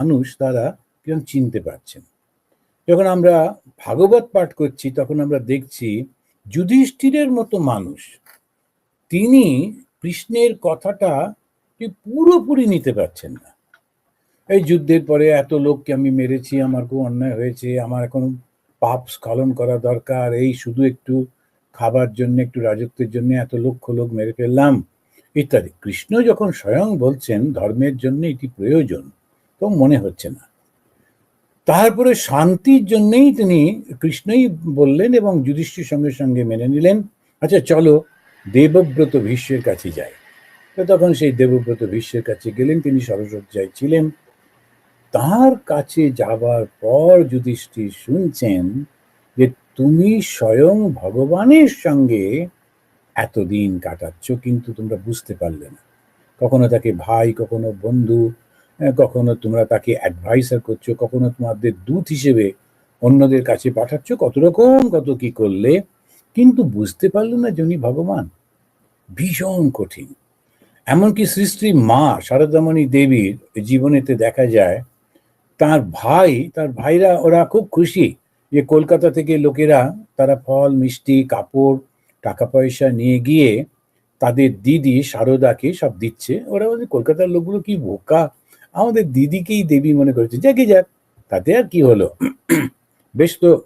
মানুষ তারা কীরকম চিনতে পারছেন। যখন আমরা ভাগবত পাঠ করছি, তখন আমরা দেখছি যুধিষ্ঠিরের মতো মানুষ। তিনি কৃষ্ণের কথাটা পুরোপুরি নিতে পারছেন না। এই যুদ্ধের পরে এত লোককে আমি মেরেছি, আমার খুব অন্যায় হয়েছে, আমার এখন পাপ স্খলন করা দরকার, এই শুধু একটু খাবার জন্য, একটু রাজত্বের জন্য এত লক্ষ লোক মেরে ফেললাম, ইত্যাদি। কৃষ্ণ যখন স্বয়ং বলছেন, ধর্মের জন্য এটি প্রয়োজন। তো মনে হচ্ছে না। তারপরে শান্তির জন্যই তিনি কৃষ্ণই বললেন এবং যুধিষ্ঠির সঙ্গে সঙ্গে মেনে নিলেন। আচ্ছা চলো, দেবব্রত ভীষ্মের কাছে যাই। তো তখন সেই দেবব্রত ভীষ্মের কাছে গেলেন, তিনি সরসজ্জায় ছিলেন। তার কাছে যাবার পর যুধিষ্ঠির শুনছেন যে তুমি স্বয়ং ভগবানের সঙ্গে এতদিন কাটাচ্ছ, কিন্তু তোমরা বুঝতে পারলে না। কখনো তাকে ভাই, কখনো বন্ধু কখনো তোমরা তাকে অ্যাডভাইসার করছ, কখনো তোমাদের দূত হিসেবে অন্যদের কাছে পাঠাচ্ছ, কত রকম, কত কি করলে, কিন্তু বুঝতে পারলে না উনি ভগবান। ভীষণ কঠিন। এমনকি শ্রী মা শারদামণি দেবীর জীবনেতে দেখা যায়, তার ভাই, তার ভাইরা ওরা খুব খুশি যে কলকাতা থেকে লোকেরা, তারা ফল, মিষ্টি, কাপড় টাকা পয়সা নিয়ে গিয়ে তাদের দিদি শারদাকে সব দিচ্ছে। ওরা বলছে কলকাতার লোকগুলো কি বোকা? আমাদের দিদিকেই দেবী মনে করেছে, যাকে যাক, তাতে আর কি হলো? বেশ তো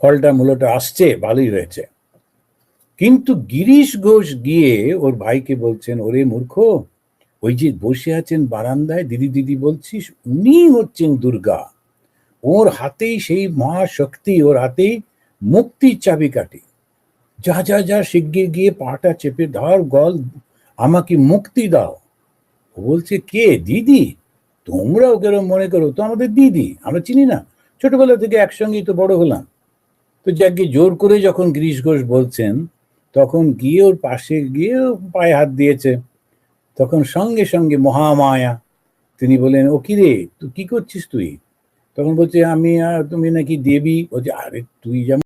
ফলটা মূলটা আসছে, ভালোই হয়েছে। কিন্তু গিরিশ ঘোষ গিয়ে ওর ভাইকে বলছেন, ওরে মূর্খ, ওই যে বসে আছেন বারান্দায়, দিদি দিদি বলছিস, উনি হচ্ছেন দুর্গা। ওর হাতেই সেই মহাশক্তি, ওর হাতেই মুক্তির চাবিকাঠি। যা যা যা, শিগগির গিয়ে পাটা চেপে ধর, গল, আমাকে মুক্তি দাও। ও বলছে, কে? দিদি? তোমরা ওকে মনে করো? তো আমাদের দিদি, আমরা চিনি না। ছোটবেলা থেকে একসঙ্গেই তো বড় হলাম। তো যাকে জোর করে যখন গিরিশ ঘোষ বলছেন, তখন গিয়ে ওর পাশে গিয়ে পায়ে হাত দিয়েছে। তখন সঙ্গে সঙ্গে মহামায়া, তিনি বলেন ও কি রে তুই কি করছিস তুই? তখন বলছে, আমি আর তুমি নাকি দেবী। বলছে, আরে তুই যেমন